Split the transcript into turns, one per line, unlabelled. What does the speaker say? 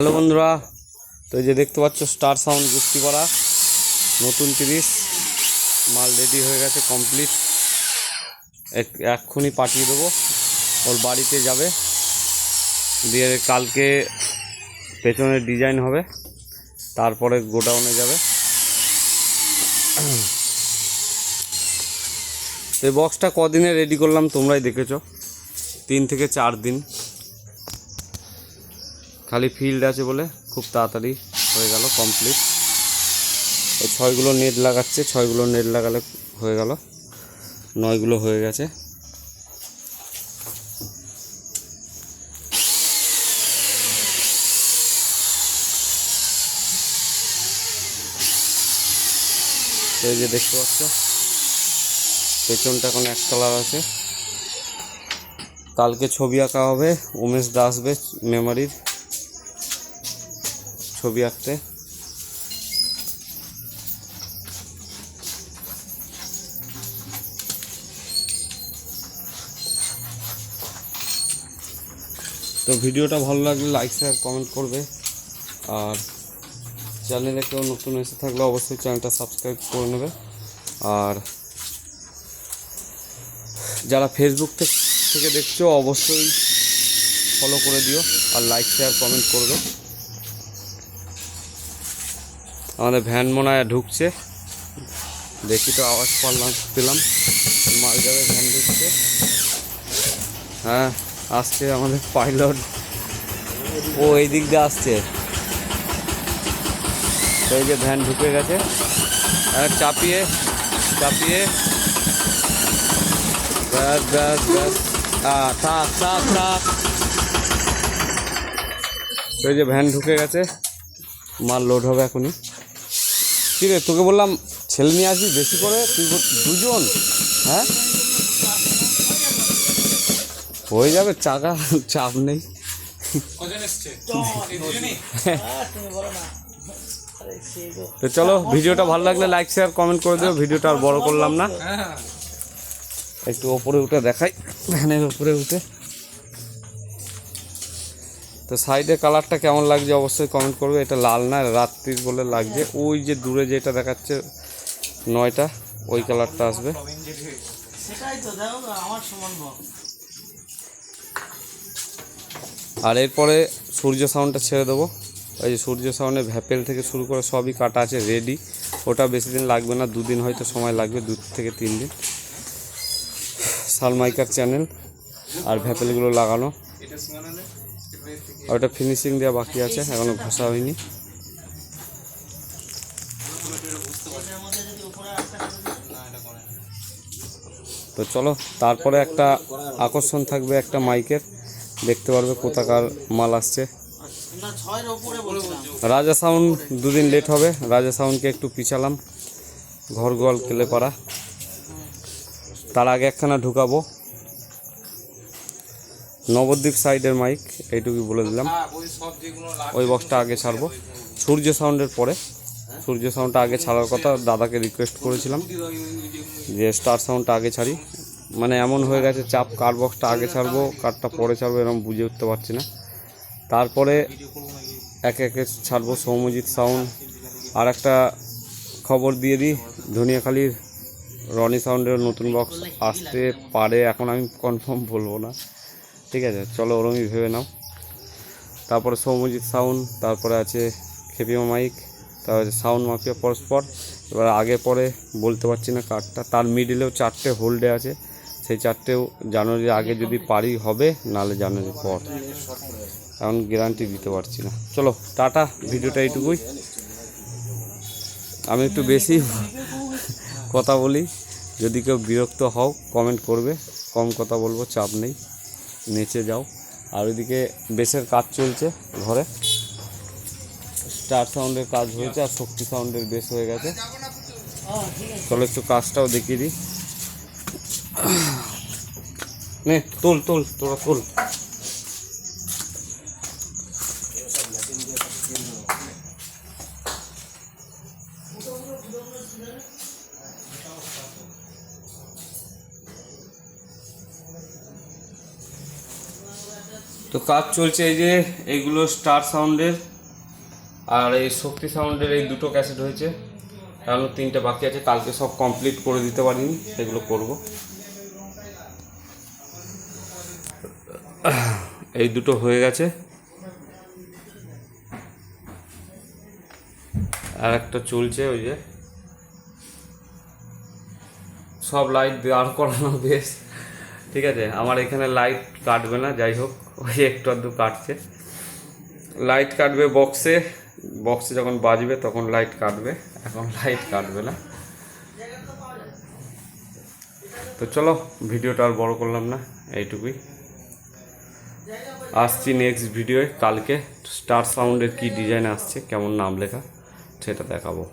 Hello বন্ধুরা, তো এই যে দেখতে পাচ্ছ স্টার সাউন্ড গুস্তি করা নতুন তিরিশ, মাল রেডি হয়ে গেছে কমপ্লিট এক্ষুনি পাঠিয়ে দেবো, ওর বাড়িতে যাবে। দিয়ে কালকে পেছনের ডিজাইন হবে, তারপরে গোডাউনে যাবে। তো এই বক্সটা কদিনে রেডি করলাম তোমরাই দেখেছ, তিন থেকে চার দিন। খালি ফিল্ড আছে বলে খুব তাড়াতাড়ি হয়ে গেল কমপ্লিট এই ছয়গুলো নেট লাগাচ্ছে, ছয়গুলো নেট লাগালে হয়ে গেল। নয়গুলো হয়ে গেছে। এই যে দেখতে পাচ্ছ, পেছনটা এখন এক কালার আছে। কালকে ছবি আঁকা হবে, উমেশ দা আসবে মেমারির ছবি আঁকতে। তো ভিডিওটা ভালো লাগলে লাইক শেয়ার কমেন্ট করবে। আর চ্যানেলে কেউ নতুন এসে থাকলে অবশ্যই চ্যানেলটা সাবস্ক্রাইব করে নেবে। আর যারা ফেসবুক থেকে দেখছ, অবশ্যই ফলো করে দিও। আর লাইক শেয়ার কমেন্ট করবে। আমাদের ভ্যান মনে ঢুকছে। দেখি তো আওয়াজ পারলাম, পেলাম। মাল যাবে ভ্যান ঢুকছে। হ্যাঁ আসছে আমাদের পাইলট ও এই দিক দিয়ে আসছে। এই যে ভ্যান ঢুকে গেছে। চাপিয়ে চাপিয়ে। ব্যাস ব্যাস ব্যাস। থাক থাক থাক। এই যে ভ্যান ঢুকে গেছে। মাল লোড হবে এখনই। কি রে তোকে বললাম ছেলে নিয়ে আসবি বেশি করে? তুই দুজন? হ্যাঁ? হয়ে যাবে চাকা চাপ নেই। তো চলো ভিডিওটা ভালো লাগলে লাইক শেয়ার কমেন্ট করে দিও। ভিডিওটা আর বড় করলাম না। একটু ওপরে উঠে দেখাই। ভ্যানের উপরে উঠে। তো সাইডে কালারটা কেমন লাগছে অবশ্যই কমেন্ট করবে। এটা লাল না রাত্রির বলে লাগছে। ওই যে দূরে যেটা দেখাচ্ছে নয়টা, ওই কালারটা আসবে। আর এরপরে সূর্য সাউন্ডটা ছেড়ে দেবো। ওই যে সূর্য সাউন্ডে ভ্যাপেল থেকে শুরু করে সবই কাটা আছে রেডি ওটা বেশি দিন লাগবে না, দুদিন হয়তো সময় লাগবে, দু থেকে তিন দিন। সালমাইকার চ্যানেল আর ভ্যাপেলগুলো লাগানো। আর ওটা ফিনিশিং দেওয়া বাকি আছে এখনও ঘষা হয়নি। তো চলো, তারপরে একটা আকর্ষণ থাকবে একটা মাইকের, দেখতে পারবে কোথাকার মাল আসছে। রাজা সাউন্ড দুদিন লেট হবে, রাজা সাউন্ডকে একটু পিছালাম ঘর গোয়াল কেলে পাড়া তার আগে একখানা ঢুকাবো। নবদ্বীপ সাইডের মাইক এইটুকুই বলে দিলাম। ওই বক্সটা আগে ছাড়বো। সূর্য সাউন্ডের পরে। সূর্য সাউন্ডটা আগে ছাড়ার কথা দাদাকে রিকোয়েস্ট করেছিলাম যে স্টার সাউন্ডটা আগে ছাড়ি। মানে এমন হয়ে গেছে চাপ কার বক্সটা আগে ছাড়বো কারটা পরে ছাড়বো এরকম বুঝে উঠতে পারছি না। তারপরে একে একে ছাড়বো সৌমজিৎ সাউন্ড আর একটা খবর দিয়ে দিই ধনিয়াখালির রনি সাউন্ডের নতুন বক্স আসতে পারে এখন আমি কনফার্ম বলব না। ঠিক আছে, চলো ওরমই ভেবে নাও। তারপরে সৌমজিৎ সাউন্ড, তারপরে আছে খেপিমা মাইক, তারপরে সাউন্ড মাফিয়া পরস্পর। এবার আগে পরে বলতে পারছি না কার্ডটা তার মিডিলেও চারটে হোল্ডে আছে। সেই চারটেও জানুয়ারির আগে যদি পারি হবে, নাহলে জানুয়ারির পর। এখন গ্যারান্টি দিতে পারছি না। চলো, টাটা, ভিডিওটা এইটুকুই। আমি একটু বেশি কথা বলি। যদি কেউ বিরক্ত হও কমেন্ট করবে। কম কথা বলব, চাপ নেই। নেচে যাও। আর ওইদিকে বেসের কাজ চলছে ঘরে। স্টার সাউন্ডের কাজ হয়েছে আর শক্তি সাউন্ডের বেস হয়ে গেছে। চলো একটু কাজটাও দেখিয়ে দিই। নে, তোল তোল, তোরা তোল। তো কাজ চলছে এই যে, এইগুলো স্টার সাউন্ডের আর এই শক্তি সাউন্ডের এই দুটো ক্যাসেট হয়েছে। কারণ তিনটে বাকি আছে, কালকে সব কমপ্লিট করে দিতে পারিনি সেগুলো করব। এই দুটো হয়ে গেছে। আর একটা চলছে ওই যে। সব লাইট দাঁড় করানো বেশ। ঠিক আছে, আমার এখানে লাইট কাটবে না, যাই হোক। ওই একটু আধটু কাটছে। লাইট কাটবে বক্সে বক্সে যখন বাজবে তখন লাইট কাটবে। এখন লাইট কাটবে না। তো চলো, ভিডিওটা আর বড় করলাম না, এইটুকুই। আসছি নেক্সট ভিডিওয়ে কালকে স্টার সাউন্ডের কি ডিজাইন আসছে, কেমন নাম লেখা, সেটা দেখাবো।